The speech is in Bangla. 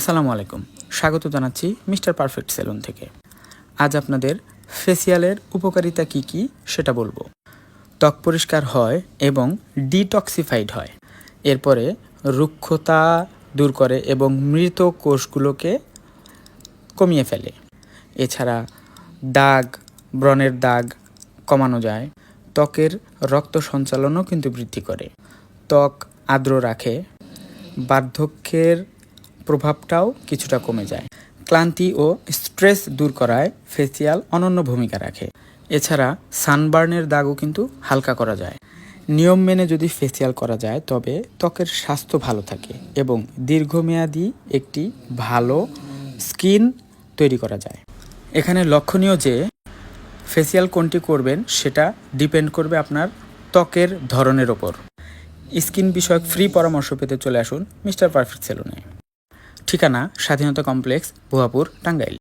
আসসালামু আলাইকুম। স্বাগত জানাচ্ছি মিস্টার পারফেক্ট সেলুন থেকে। আজ আপনাদের ফেসিয়ালের উপকারিতা কি কি সেটা বলব। ত্বক পরিষ্কার হয় এবং ডিটক্সিফাইড হয়। এরপরে রুক্ষতা দূর করে এবং মৃত কোষগুলোকে কমিয়ে ফেলে। এছাড়া দাগ, ব্রণের দাগ কমানো যায়। ত্বকের রক্ত সঞ্চালনও কিন্তু বৃদ্ধি করে। ত্বক আর্দ্র রাখে। বার্ধক্যের প্রভাবটাও কিছুটা কমে যায়। ক্লান্তি ও স্ট্রেস দূর করায় ফেসিয়াল অনন্য ভূমিকা রাখে। এছাড়া সানবার্নের দাগও কিন্তু হালকা করা যায়। নিয়ম মেনে যদি ফেসিয়াল করা যায়, তবে ত্বকের স্বাস্থ্য ভালো থাকে এবং দীর্ঘমেয়াদী একটি ভালো স্কিন তৈরি করা যায়। এখানে লক্ষণীয় যে ফেসিয়াল কোনটি করবেন, সেটা ডিপেন্ড করবে আপনার ত্বকের ধরনের ওপর। স্কিন বিষয়ক ফ্রি পরামর্শ পেতে চলে আসুন মিস্টার পারফেক্ট সেলুনে। ঠিকানা স্বাধীনতা কমপ্লেক্স ভুয়াপুর টাঙ্গাইল।